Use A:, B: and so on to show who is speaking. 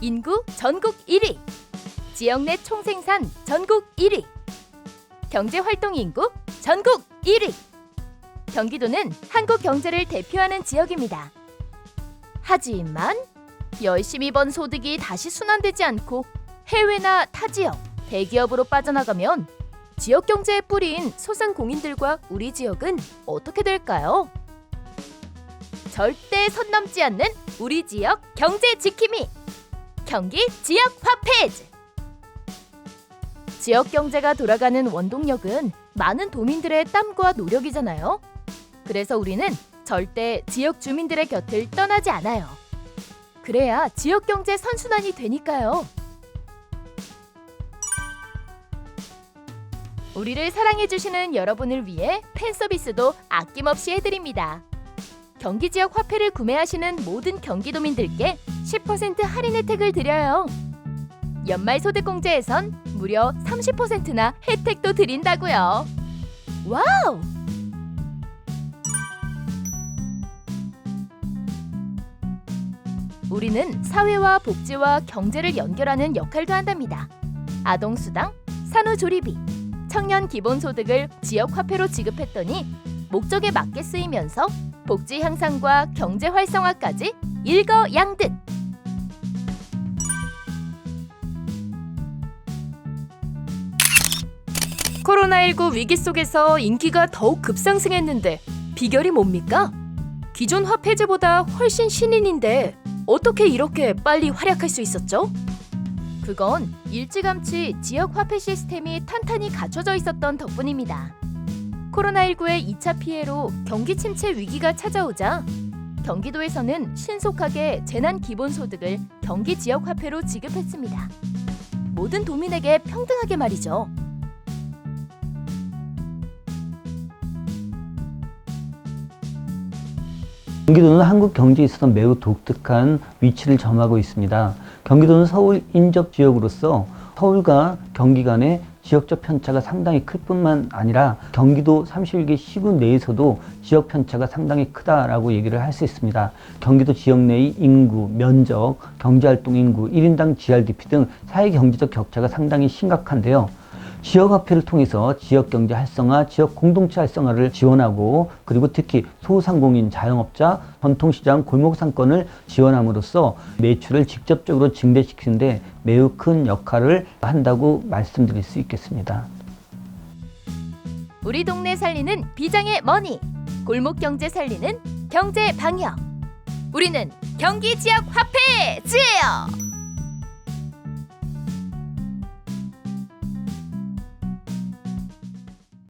A: 인구 전국 1위, 지역 내 총생산 전국 1위, 경제 활동 인구 전국 1위. 경기도는 한국 경제를 대표하는 지역입니다. 하지만 열심히 번 소득이 다시 순환되지 않고 해외나 타 지역, 대기업으로 빠져나가면 지역 경제의 뿌리인 소상공인들과 우리 지역은 어떻게 될까요? 절대 선 넘지 않는 우리 지역 경제 지킴이 경기 지역 화폐즈 지역 경제가 돌아가는 원동력은 많은 도민들의 땀과 노력이잖아요. 그래서 우리는 절대 지역 주민들의 곁을 떠나지 않아요. 그래야 지역 경제 선순환이 되니까요. 우리를 사랑해 주시는 여러분을 위해 팬 서비스도 아낌없이 해드립니다. 경기 지역 화폐를 구매하시는 모든 경기도민들께 10% 할인 혜택을 드려요. 연말 소득 공제에선 무려 30%나 혜택도 드린다고요. 와우! 우리는 사회와 복지와 경제를 연결하는 역할도 한답니다. 아동 수당, 산후 조리비, 청년 기본 소득을 지역 화폐로 지급했더니 목적에 맞게 쓰이면서 복지 향상과 경제 활성화까지 일거양득. 코로나19 위기 속에서 인기가 더욱 급상승했는데 비결이 뭡니까? 기존 화폐제보다 훨씬 신인인데 어떻게 이렇게 빨리 활약할 수 있었죠? 그건 일찌감치 지역 화폐 시스템이 탄탄히 갖춰져 있었던 덕분입니다. 코로나19의 2차 피해로 경기 침체 위기가 찾아오자 경기도에서는 신속하게 재난 기본소득을 경기 지역 화폐로 지급했습니다. 모든 도민에게 평등하게 말이죠.
B: 경기도는 한국 경제에 있어서 매우 독특한 위치를 점하고 있습니다. 경기도는 서울 인접 지역으로서 서울과 경기 간의 지역적 편차가 상당히 클 뿐만 아니라 경기도 31개 시군 내에서도 지역 편차가 상당히 크다라고 얘기를 할 수 있습니다. 경기도 지역 내의 인구, 면적, 경제활동 인구, 1인당 GRDP 등 사회 경제적 격차가 상당히 심각한데요. 지역화폐를 통해서 지역 경제 활성화, 지역 공동체 활성화를 지원하고 그리고 특히 소상공인, 자영업자, 전통시장, 골목상권을 지원함으로써 매출을 직접적으로 증대시키는데 매우 큰 역할을 한다고 말씀드릴 수 있겠습니다.
A: 우리 동네 살리는 비장의 머니, 골목 경제 살리는 경제 방역. 우리는 경기 지역 화폐 즈!